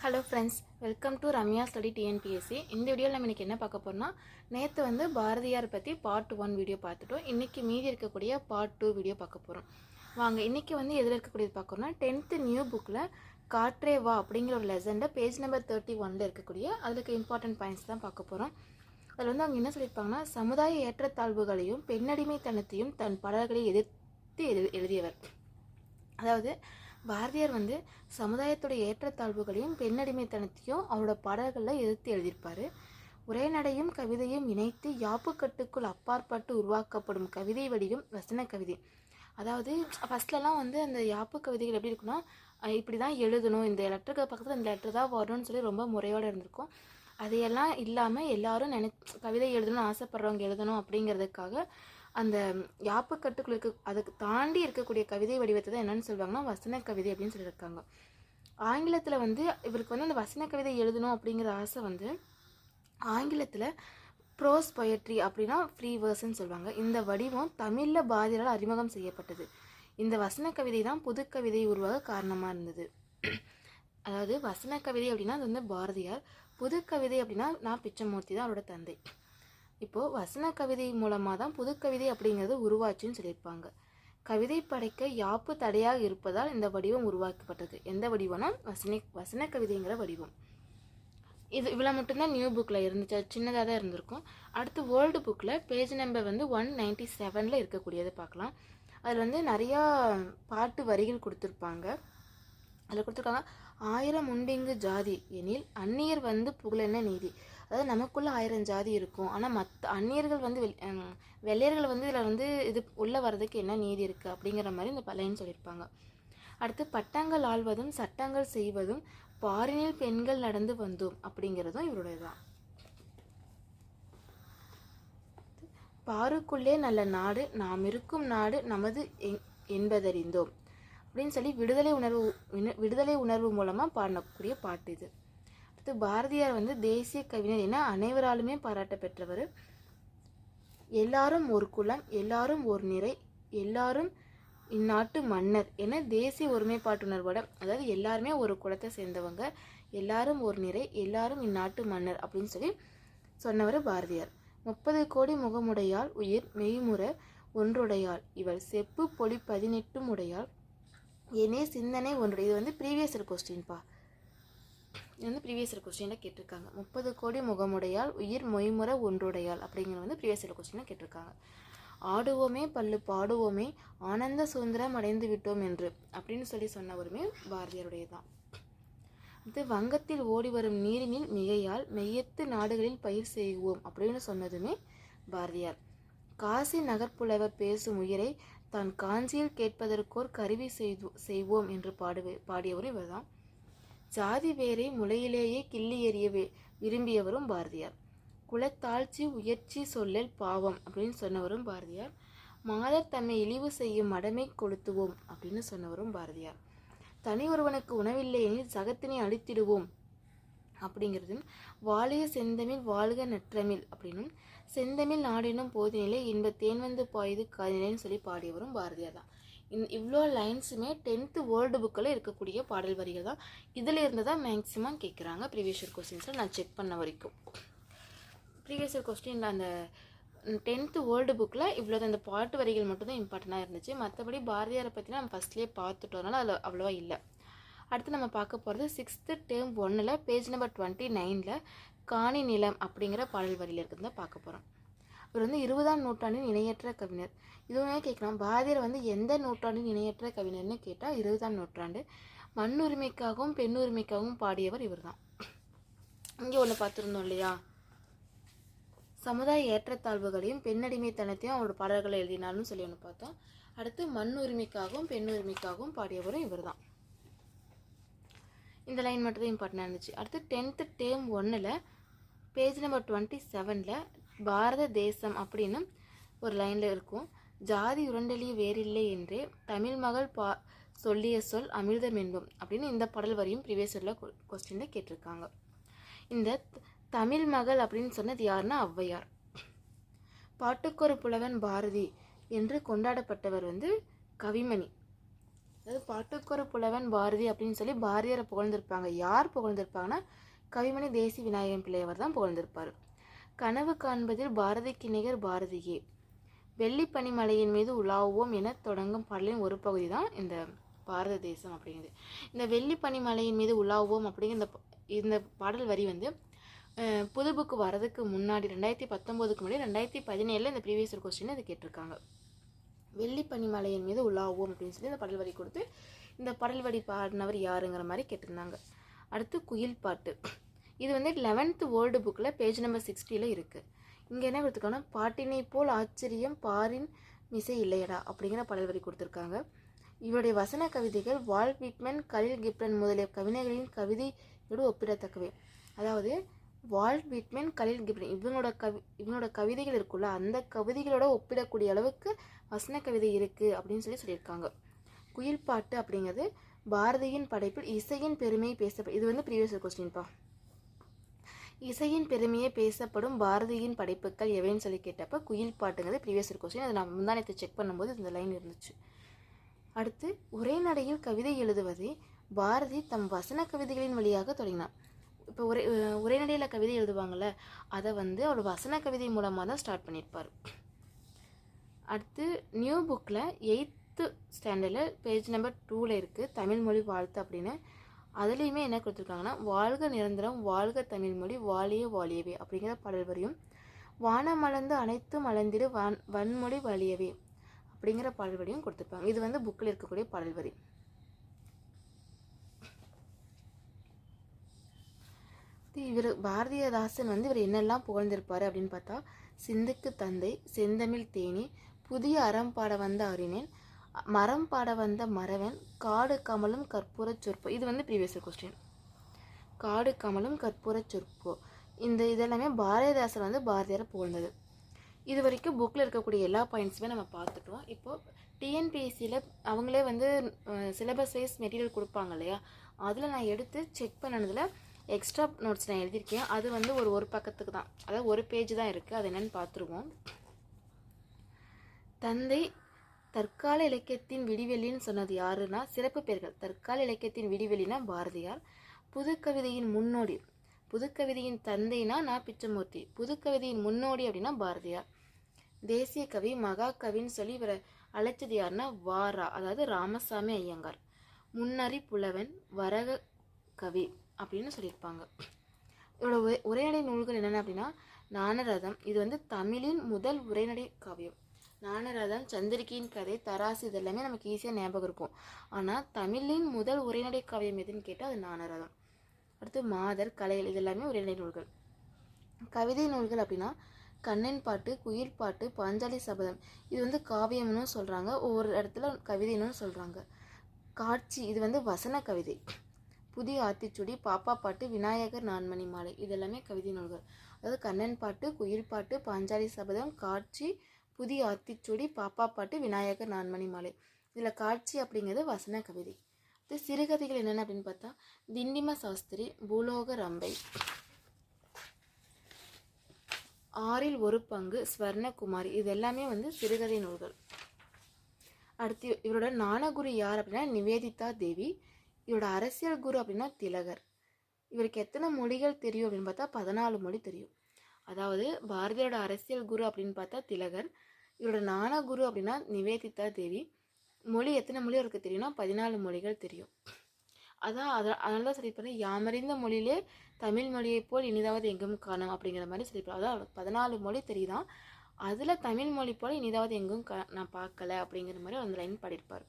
Hello friends welcome to Ramya study TNPSC இந்த வீடியோவில் நம்ம இன்றைக்கி என்ன பார்க்க போகிறோம்னா நேற்று வந்து பாரதியார் பற்றி பார்ட் ஒன் வீடியோ பார்த்துட்டோம். இன்றைக்கி மீதி இருக்கக்கூடிய பார்ட் டூ வீடியோ பார்க்க போகிறோம் வாங்க இன்றைக்கி வந்து எதில் இருக்கக்கூடியது பார்க்கணும்னா டென்த்து நியூ புக்கில் காற்றே வா அப்படிங்கிற ஒரு லெசண்டை பேஜ் நம்பர் தேர்ட்டி ஒனில் இருக்கக்கூடிய அதுக்கு இம்பார்ட்டன்ட் பாயிண்ட்ஸ் தான் பார்க்க போகிறோம் அதில் வந்து அவங்க என்ன சொல்லியிருப்பாங்கன்னா சமுதாய ஏற்றத்தாழ்வுகளையும் பெண்ணடிமைத்தனத்தையும் தன் பாடல்களை எதிர்த்து எழுதியவர். அதாவது பாரதியார் வந்து சமுதாயத்துடைய ஏற்றத்தாழ்வுகளையும் பெண்ணடிமைத்தனத்தையும் அவரோட பாடல்களில் எதிர்த்து எழுதியிருப்பார். உரைநடையும் கவிதையும் இணைத்து யாப்புக்கட்டுக்குள் அப்பாற்பட்டு உருவாக்கப்படும் கவிதை வடிவம் வசன கவிதை. அதாவது ஃபஸ்ட்லலாம் வந்து அந்த யாப்பு கவிதைகள் எப்படி இருக்குன்னா இப்படி தான் எழுதணும் இந்த லெட்டருக்கு பக்கத்தில் இந்த லெட்டர் தான் வரணும்னு சொல்லி ரொம்ப முறையோடு இருந்திருக்கும். அதையெல்லாம் இல்லாமல் எல்லாரும் நினை கவிதை எழுதணும்னு ஆசைப்படுறவங்க எழுதணும் அப்படிங்கிறதுக்காக அந்த யாப்புக்கட்டுகளுக்கு அதுக்கு தாண்டி இருக்கக்கூடிய கவிதை வடிவத்தை தான் என்னன்னு சொல்லுவாங்கன்னா வசன கவிதை அப்படின்னு சொல்லியிருக்காங்க. ஆங்கிலத்தில் வந்து இவருக்கு வந்து அந்த வசன கவிதை எழுதணும் அப்படிங்கிற ஆசை வந்து ஆங்கிலத்தில் ப்ரோஸ் பொயட்ரி அப்படின்னா ஃப்ரீ வேர்ஸ்ன்னு சொல்லுவாங்க. இந்த வடிவம் தமிழில் பாரதியாரால் அறிமுகம் செய்யப்பட்டது. இந்த வசன கவிதை தான் புது கவிதை உருவாக காரணமாக இருந்தது. அதாவது வசன கவிதை அப்படின்னா அது வந்து பாரதியார். புது கவிதை அப்படின்னா நான் பிச்சமூர்த்தி தான் அவரோட தந்தை. இப்போது வசன கவிதை மூலமாக தான் புது கவிதை அப்படிங்கிறது உருவாச்சுன்னு சொல்லியிருப்பாங்க. கவிதை படைக்க யாப்பு தடையாக இருப்பதால் இந்த வடிவம் உருவாக்கப்பட்டது. எந்த வடிவம்னா வசன வசன கவிதைங்கிற வடிவம். இது இவ்வளோ மட்டும்தான் நியூ புக்கில் இருந்துச்சு. அது சின்னதாக தான் இருந்திருக்கும். அடுத்து வேர்ல்டு புக்கில் பேஜ் நம்பர் வந்து ஒன் நைன்ட்டி செவனில் இருக்கக்கூடியது பார்க்கலாம். அதில் வந்து நிறையா பாட்டு வரிகள் கொடுத்துருப்பாங்க. அதில் கொடுத்துருக்காங்க ஆயிரம் உண்டிங்கு ஜாதி எனில் அந்நியர் வந்து புகழென்ன நீதி? அதாவது நமக்குள்ளே ஆயிரம் ஜாதி இருக்கும். ஆனால் மற்ற அந்நியர்கள் வந்து வெள்ளையர்கள் வந்து இதில் வந்து இது உள்ளே வர்றதுக்கு என்ன நீதி இருக்குது அப்படிங்கிற மாதிரி இந்த பழையன்னு சொல்லியிருப்பாங்க. அடுத்து பட்டங்கள் ஆள்வதும் சட்டங்கள் செய்வதும் பாரினில் பெண்கள் நடந்து வந்தோம் அப்படிங்கிறதும் இவருடைய தான் பாருக்குள்ளே நல்ல நாடு நாம் இருக்கும் நாடு நமது என்- என்பதறிந்தோம். அப்படின்னு சொல்லி விடுதலை உணர்வு விடுதலை உணர்வு மூலமாக பாடக்கூடிய பாட்டு இது. அடுத்து பாரதியார் வந்து தேசிய கவிஞர் என அனைவராலுமே பாராட்ட பெற்றவர் எல்லாரும் ஒரு குலம் எல்லாரும் ஒரு நிறை எல்லாரும் இந்நாட்டு மன்னர் என தேசிய ஒருமைப்பாட்டுணர்வோட அதாவது எல்லாருமே ஒரு குலத்தை சேர்ந்தவங்க எல்லாரும் ஒரு நிறை எல்லாரும் இந்நாட்டு மன்னர் அப்படின்னு சொல்லி சொன்னவர் பாரதியார். முப்பது கோடி முகமுடையாள் உயிர் மெய்முற ஒன்றுடையாள். இவள் செப்பு பொலி பதினெட்டும் உடையாள். ஏனே சிந்தனை ஒன்று இது வந்து ப்ரீவியஸ் இயர் கொஸ்டின்ப்பா வந்து ப்ரீவியஸ் இயர் கொஸ்டினில் கேட்டிருக்காங்க. முப்பது கோடி முகமுடையால் உயிர் மொய்முறை ஒன்றுடையால் அப்படிங்கிறது வந்து ப்ரீவியஸ் இயர் கொஸ்டினில் கேட்டிருக்காங்க. ஆடுவோமே பல்லு பாடுவோமே ஆனந்த சுதந்திரம் அடைந்து விட்டோம் என்று அப்படின்னு சொல்லி சொன்னவருமே பாரதியாருடைய தான் இது வங்கத்தில் ஓடி வரும் நீரினில் மிகையால் மெய்யத்து நாடுகளில் பயிர் செய்வோம் அப்படின்னு சொன்னதுமே பாரதியார். காசி நகர்ப்புலவர் பேசும் உயிரை தான் காஞ்சியில் கேட்பதற்கோர் கருவி செய்து செய்வோம் என்று பாடுவே பாடியவரும் இவர்தான். ஜாதி வேரை முளையிலேயே கிள்ளி எறியவே விரும்பியவரும் பாரதியார். குலத்தாழ்ச்சி உயர்ச்சி சொல்லல் பாவம் அப்படின்னு சொன்னவரும் பாரதியார். மாதர் தம்மை இழிவு செய்யும் மடமை கொளுத்துவோம் அப்படின்னு சொன்னவரும் பாரதியார். தனி ஒருவனுக்கு உணவில்லை எனில் சகத்தினை அழித்திடுவோம் அப்படிங்கிறதும் வாழிய செந்தமிழ் வாழ்க நற்றமிழ் அப்படின்னும் செந்தமிழ் நாடினும் போதினிலே இன்ப தேன் வந்து பாயுது காதினேன்னு சொல்லி பாடியவரும் பாரதியார் தான். இந் இவ்வளோ லைன்ஸுமே டென்த்து வேர்ல்டு புக்கில் இருக்கக்கூடிய பாடல் வரிகள் தான். இதில் இருந்து தான் மேக்ஸிமம் கேட்குறாங்க ப்ரீவியஸ் இயர் கொஸ்டின்ஸில் நான் செக் பண்ண வரைக்கும். ப்ரீவியஸ் இயர் கொஸ்டின் அந்த டென்த்து வேர்ல்டு புக்கில் இவ்வளோ அந்த பாட்டு வரிகள் மட்டும்தான் இம்பார்ட்டண்ட்டாக இருந்துச்சு. மற்றபடி பாரதியாரை பற்றி நம்ம ஃபஸ்ட்லேயே பார்த்துட்டோம்னால அதில் அவ்வளோவா இல்லை. அடுத்து நம்ம பார்க்க போகிறது சிக்ஸ்த்து டேர்ம் ஒன்றில் பேஜ் நம்பர் டுவெண்ட்டி நைனில் காணி நிலம் அப்படிங்கிற பாடல் வரியில் இருக்கிறத பார்க்க போகிறோம் இவர் வந்து இருபதாம் நூற்றாண்டின் இணையற்ற கவிஞர். இதுவுமே கேட்கலாம். பாரதியார் வந்து எந்த நூற்றாண்டின் இணையற்ற கவிஞர்னு கேட்டால் இருபதாம் நூற்றாண்டு. மண் உரிமைக்காகவும் பெண் உரிமைக்காகவும் பாடியவர் இவர்தான். இங்கே ஒன்று பார்த்துருந்தோம் இல்லையா? சமுதாய ஏற்றத்தாழ்வுகளையும் பெண்ணடிமைத்தனத்தையும் அவரோட பாடல்களை எழுதினார்னு சொல்லி ஒன்று பார்த்தோம். அடுத்து மண் உரிமைக்காகவும் பெண் உரிமைக்காகவும் பாடியவரும் இவர் தான் இந்த லைன் மட்டும் தான் இம்பார்ட்டண்டாக இருந்துச்சு. அடுத்து டென்த்து டேம் ஒன்றில் பேஜ் நம்பர் டுவெண்ட்டி செவனில் பாரத தேசம் அப்படின்னு ஒரு லைனில் இருக்கும். ஜாதி உரண்டலி வேறில்லை என்றே தமிழ் மகள் பா சொல்லிய சொல் அமிர்தம் என்போம் அப்படின்னு இந்த பாடல் வரையும் ப்ரீவியஸ் இயரில் கொஸ்டினில் கேட்டிருக்காங்க. இந்த தமிழ் மகள் அப்படின்னு சொன்னது யாருன்னா ஔவையார். பாட்டுக்கொரு புலவன் பாரதி என்று கொண்டாடப்பட்டவர் வந்து கவிமணி. அதாவது பாட்டுக்கொரு புலவன் பாரதி அப்படின்னு சொல்லி பாரதியாரை புகழ்ந்திருப்பாங்க. யார் புகழ்ந்திருப்பாங்கன்னா கவிமணி தேசி விநாயகன் பிள்ளையவர் தான் புகழ்ந்திருப்பார். கனவு காண்பதில் பாரதிக்கு நிகர் பாரதியே. வெள்ளி பனிமலையின் மீது உலாவுவோம் என தொடங்கும் பாடலின் ஒரு பகுதி தான் இந்த பாரத தேசம் அப்படிங்கிறது இந்த வெள்ளி பனிமலையின் மீது உலாவுவோம் அப்படிங்கிற இந்த இந்த பாடல் வரி வந்து புதுபுக்கு புது புக்கு வரதுக்கு முன்னாடி ரெண்டாயிரத்தி பத்தொம்போதுக்கு முன்னாடி ரெண்டாயிரத்தி பதினேழில் இந்த ப்ரீவியஸ் கொஸ்டின் இது கேட்டிருக்காங்க. வெள்ளி பனிமலையின் மீது உலாவோம் அப்படின்னு சொல்லி இந்த பாடல் வரி கொடுத்து இந்த பாடல் வரி பாடினவர் யாருங்கிற மாதிரி கேட்டிருந்தாங்க. அடுத்து குயில் பாட்டு. இது வந்து லெவன்த்து வேர்ல்டு புக்கில் பேஜ் நம்பர் சிக்ஸ்டியில் இருக்குது இங்கே என்ன கொடுத்துருக்காங்கன்னா பாட்டினை போல் ஆச்சரியம் பாரின் மிசை இல்லையடா அப்படிங்கிற பாடல் வரி கொடுத்துருக்காங்க. இவருடைய வசன கவிதைகள் வால் விட்மன் கலில் கிப்டன் முதலிய கவிஞர்களின் கவிதையோடு ஒப்பிடத்தக்கவை. அதாவது வால் விட்மன் கலில் கிப்டன் இவங்களோட கவி இவங்களோட கவிதைகள் இருக்குல்ல அந்த கவிதைகளோட ஒப்பிடக்கூடிய அளவுக்கு வசன கவிதை இருக்குது அப்படின்னு சொல்லி சொல்லியிருக்காங்க. குயில் பாட்டு அப்படிங்கிறது பாரதியின் படைப்பில் இசையின் பெருமை பேசப்படும் இது வந்து ப்ரீவியஸ் கொஸ்டின்ப்பா இசையின் பெருமையே பேசப்படும் பாரதியின் படைப்புகள் எவைன்னு சொல்லி கேட்டப்போ குயில் பாட்டுங்கிறது ப்ரீவியஸ் கொஸ்டின் அதை நான் முந்தானத்தை செக் பண்ணும்போது இந்த லைன் இருந்துச்சு. அடுத்து உரைநடையில் கவிதை எழுதுவதை பாரதி தம் வசன கவிதைகளின் வழியாக தொடங்கினார். இப்போ உரை அஹ் உரைநடையில் கவிதை எழுதுவாங்கள்ல அதை வந்து அவர் வசன கவிதை மூலமாக தான் ஸ்டார்ட் பண்ணியிருப்பார். அடுத்து நியூ புக்கில் எயித்து ஸ்டாண்டர்டில் பேஜ் நம்பர் டூவில் இருக்குது தமிழ் மொழி வாழ்த்து அப்படின்னு அதுலேயுமே என்ன கொடுத்துருக்காங்கன்னா வாழ்க நிரந்தரம் வாழ்க தமிழ்மொழி வாழிய வாழியவே அப்படிங்கிற பாடல் வரியும் வானம் மலர்ந்து அனைத்தும் மலர்ந்திடு வான் வன்மொழி வாழியவே அப்படிங்கிற பாடல் வரியும் கொடுத்துருப்பாங்க. இது வந்து புக்கில் இருக்கக்கூடிய பாடல் வரி. இவர் பாரதியதாசன் வந்து இவர் என்னெல்லாம் புகழ்ந்திருப்பார் அப்படின்னு பார்த்தா சிந்துக்கு தந்தை செந்தமிழ் தேனி புதிய அறம் பாட வந்த அறிஞன் மரம் பாட வந்த மறவன் காடு கமலும் கற்பூர சொற்போ. இது வந்து ப்ரீவியஸ் கொஸ்டின் காடு கமலும் கற்பூர சொற்போ. இந்த இதெல்லாமே பாரதிதாசன் வந்து பாரதியாரை புகழ்ந்தது. இது வரைக்கும் புக்கில் இருக்கக்கூடிய எல்லா பாயிண்ட்ஸுமே நம்ம பார்த்துட்டோம். இப்போது டிஎன்பிஎஸ்சியில் அவங்களே வந்து சிலபஸ் வைஸ் மெட்டீரியல் கொடுப்பாங்க இல்லையா? அதில் நான் எடுத்து செக் பண்ணனதில் எக்ஸ்ட்ரா நோட்ஸ் நான் எழுதியிருக்கேன். அது வந்து ஒரு ஒரு பக்கத்துக்கு தான். அதாவது ஒரு பேஜ் தான் இருக்குது அது என்னென்னு பார்த்துருவோம். தந்தை தற்கால இலக்கியத்தின் விடிவெளின்னு சொன்னது யாருன்னா சிறப்பு பெயர்கள். தற்கால இலக்கியத்தின் விடிவெளினா பாரதியார். புதுக்கவிதையின் முன்னோடி. புதுக்கவிதையின் தந்தைனா நான் பிச்சமூர்த்தி. புதுக்கவிதையின் முன்னோடி அப்படின்னா பாரதியார். தேசிய கவி மகாகவின்னு சொல்லி இவரை அழைச்சது யாருன்னா வாரா அதாவது ராமசாமி ஐயங்கார். முன்னறி புலவன் வரக கவி அப்படின்னு சொல்லியிருப்பாங்க. இவரோட உரைநடை நூல்கள் என்னென்ன அப்படின்னா ஞானரதம் இது வந்து தமிழின் முதல் உரைநடை காவியம். ஞானரதம் சந்திரிகையின் கதை தராசு இதெல்லாமே நமக்கு ஈஸியாக ஞாபகம் இருக்கும். ஆனால் தமிழின் முதல் உரைநடை காவியம் எதுன்னு கேட்டால் அது ஞானரதம் அடுத்து மாதர் கலைகள் இது எல்லாமே உரைநடை நூல்கள். கவிதை நூல்கள் அப்படின்னா கண்ணன் பாட்டு குயில் பாட்டு பாஞ்சாலி சபதம். இது வந்து காவியம்னு சொல்கிறாங்க ஒவ்வொரு இடத்துல கவிதைன்னு சொல்கிறாங்க காட்சி இது வந்து வசன கவிதை. புதிய ஆத்திச்சுடி பாப்பா பாட்டு விநாயகர் நான்மணி மாலை. இது எல்லாமே கவிதை நூல்கள். அதாவது கண்ணன் பாட்டு குயில் பாட்டு பாஞ்சாலி சபதம் காட்சி புதிய ஆத்திச்சுடி பாப்பா பாட்டு விநாயகர் நான்மணி மாலை. இதில் காட்சி அப்படிங்கிறது வசன கவிதை. இது சிறுகதைகள் என்னென்ன அப்படின்னு பார்த்தா திண்டிம சாஸ்திரி பூலோக ரம்பை. ஆறில் ஒரு பங்கு ஸ்வர்ணகுமாரி. இது எல்லாமே வந்து சிறுகதை நூல்கள். அடுத்து இவரோட ஞானகுரு யார் அப்படின்னா நிவேதிதா தேவி. இவரோட அரசியல் குரு அப்படின்னா திலகர். இவருக்கு எத்தனை மொழிகள் தெரியும் அப்படின்னு பார்த்தா பதினாலு மொழி தெரியும். அதாவது பாரதியோட அரசியல் குரு அப்படின்னு பார்த்தா திலகர். இவரோட நானா குரு அப்படின்னா நிவேதிதா தேவி. மொழி எத்தனை மொழி அவருக்கு தெரியும்னா பதினாலு மொழிகள் தெரியும். அதான் அத அதனால தான் சொல்லியிருப்பாரு யாமறிந்த மொழியிலே தமிழ் மொழியை போல் இனிதாவது எங்கும் காணும் அப்படிங்கிற மாதிரி சொல்லியிருப்பாரு அதான் அவருக்கு பதினாலு மொழி தெரியுதான். அதில் தமிழ் மொழி போல் இனிதாவது எங்கும் கா நான் பார்க்கல அப்படிங்கிற மாதிரி அந்த லைன் பாடியிருப்பார்.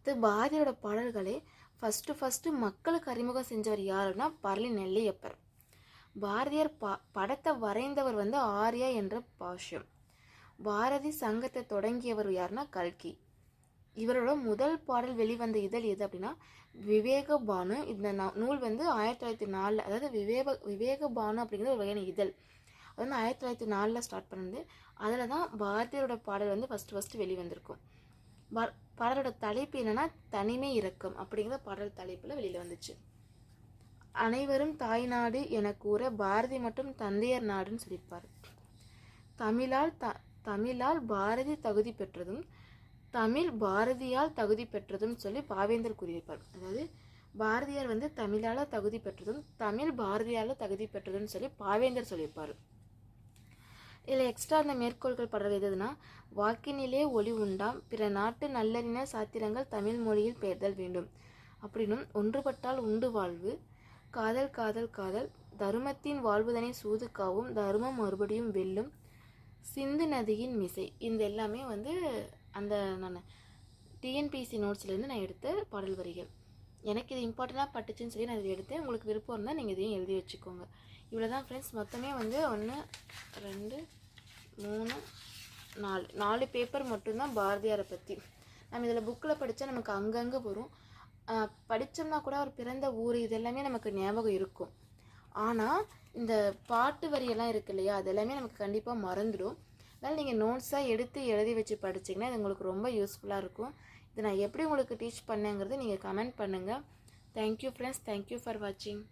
அது பாரதியோட பாடல்களே. ஃபஸ்ட்டு ஃபஸ்ட்டு மக்களுக்கு அறிமுகம் செஞ்சவர் யாருன்னா பரளி நெல்லையப்பர். பாரதியார் ப படத்தை வரைந்தவர் வந்து ஆர்யா என்ற பாஷ்யம். பாரதி சங்கத்தை தொடங்கியவர் யாருன்னா கல்கி. இவரோட முதல் பாடல் வெளிவந்த இதழ் எது அப்படின்னா விவேக பானு இந்த நூல் வந்து ஆயிரத்தி தொள்ளாயிரத்தி நாலில் அதாவது விவேக விவேக பானு அப்படிங்கிற ஒரு வகையான இதழ். அது வந்து ஆயிரத்தி தொள்ளாயிரத்தி நாலில் ஸ்டார்ட் பண்ணது. அதில் தான் பாரதியரோட பாடல் வந்து ஃபஸ்ட்டு ஃபஸ்ட்டு வெளிவந்திருக்கும். பா- பாடலோட தலைப்பு என்னன்னா தனிமை இறக்கம் அப்படிங்கிற பாடல் தலைப்பில் வெளியில் வந்துச்சு. அனைவரும் தாய்நாடு என கூற பாரதி மட்டும் தந்தையர் நாடுன்னு சொல்லியிருப்பார். தமிழால் த தமிழால் பாரதி தகுதி பெற்றதும் தமிழ் பாரதியால் தகுதி பெற்றதும் சொல்லி பாவேந்தர் கூறியிருப்பார். அதாவது பாரதியார் வந்து தமிழால் தகுதி பெற்றதும் தமிழ் பாரதியால் தகுதி பெற்றதும்னு சொல்லி பாவேந்தர் சொல்லியிருப்பார். இதில் எக்ஸ்ட்ரா அந்த மேற்கோள்கள் படுறது எதுனா வாக்கினிலே ஒளி உண்டாம் பிற நாட்டு நல்லறிஞ சாத்திரங்கள் தமிழ் மொழியில் பெயர்தல் வேண்டும். அப்படின்னும் ஒன்றுபட்டால் உண்டு வாழ்வு காதல் காதல் காதல் தருமத்தின் வாழ்வுதனை சூதுக்காவும் தருமம் மறுபடியும் வெல்லும் சிந்து நதியின் மிசை. இந்த எல்லாமே வந்து அந்த நான் டிஎன்பிசி நோட்ஸ்லேருந்து நான் எடுத்த பாடல் வரிகள். எனக்கு இது இம்பார்ட்டண்ட்டாக பட்டுச்சுன்னு சொல்லி நான் இதை எடுத்தேன். உங்களுக்கு விருப்பம் இருந்தால் நீங்கள் இதையும் எழுதி வச்சுக்கோங்க. இவ்வளோ தான் ஃப்ரெண்ட்ஸ் மொத்தமே வந்து ஒன்று ரெண்டு மூணு நாலு. நாலு பேப்பர் மட்டும்தான் பாரதியாரை பற்றி நம்ம இதில் புக்கில் படித்தா நமக்கு அங்கங்கே வரும். படித்தோம்னா கூட அவர் பிறந்த ஊர் இதெல்லாமே நமக்கு ஞாபகம் இருக்கும். ஆனால் இந்த பாட்டு வரியெல்லாம் இருக்கு இல்லையா? அது எல்லாமே நமக்கு கண்டிப்பாக மறந்துடும். அதனால் நீங்கள் நோட்ஸாக எடுத்து எழுதி வச்சு படிச்சிங்கன்னா இது உங்களுக்கு ரொம்ப யூஸ்ஃபுல்லாக இருக்கும். இது நான் எப்படி உங்களுக்கு டீச் பண்ணேங்கிறது நீங்கள் கமெண்ட் பண்ணுங்கள் தேங்க்யூ ஃப்ரெண்ட்ஸ் தேங்க்யூ ஃபார் வாட்சிங்